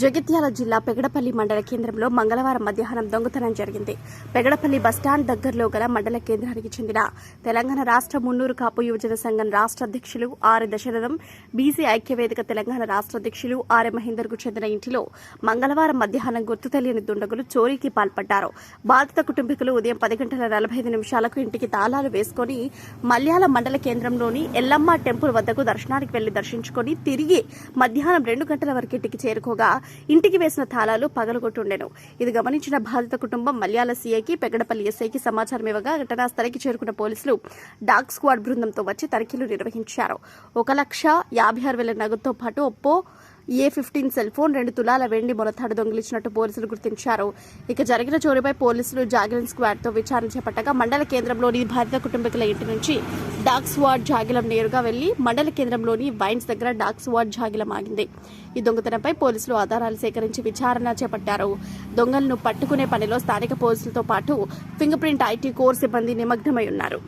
జగిత్యాల జిల్లా పెగడపల్లి మండల కేంద్రంలో మంగళవారం మధ్యాహ్నం దొంగతనం జరిగింది. పెగడపల్లి బస్టాండ్ దగ్గరలో గల మండల కేంద్రానికి చెందిన తెలంగాణ రాష్ట్ర మున్నూరు కాపు యువజన సంఘం రాష్ట్ర అధ్యక్షులు ఆర్ దశరథం బీసీ ఐక్యవేదిక తెలంగాణ రాష్ట్ర అధ్యక్షులు ఆర్ మహేందర్కు చెందిన ఇంటిలో మంగళవారం మధ్యాహ్నం గుర్తు తెలియని దుండగులు చోరీకి పాల్పడ్డారు. బాధిత కుటుంబీకులు ఉదయం పది గంటల నలభై ఐదు నిమిషాలకు ఇంటికి తాళాలు వేసుకుని మల్యాల మండల కేంద్రంలోని ఎల్లమ్మ టెంపుల్ వద్దకు దర్శనానికి వెళ్ళి దర్శించుకుని తిరిగి మధ్యాహ్నం రెండు గంటల వరకు ఇంటికి చేరుకోగా ఇంటికి వేసిన తాళాలు పగలగొట్టుండెను. ఇది గమనించిన బాధిత కుటుంబం మల్యాల సీఐకి పెగడపల్లి ఎస్ఐకి సమాచారం ఇవ్వగా ఘటనా స్థలికి చేరుకున్న పోలీసులు డాగ్ స్క్వాడ్ బృందంతో వచ్చి తనిఖీలు నిర్వహించారు. ఒక లక్ష యాభై ఆరు వేల నగదుతో పాటు Oppo A fifteen cell phone రెండు తులాల వెండి మొలతాడు దొంగిలించినట్టు పోలీసులు గుర్తించారు. ఇక జరిగిన చోరీపై పోలీసులు జాగిలం స్క్వాడ్తో విచారణ చేపట్టగా మండల కేంద్రంలోని బాధిత కుటుంబీకుల ఇంటి నుంచి డాక్ స్వాడ్ జాగిలం నేరుగా వెళ్ళి మండల కేంద్రంలోని వైన్స్ దగ్గర డాక్ స్వాడ్ జాగిలం ఆగింది. ఈ దొంగతనంపై పోలీసులు ఆధారాలు సేకరించి విచారణ చేపట్టారు. దొంగలను పట్టుకునే పనిలో స్థానిక పోలీసులతో పాటు ఫింగర్ ప్రింట్ ఐటీ కోర్ సిబ్బంది నిమగ్నమై ఉన్నారు.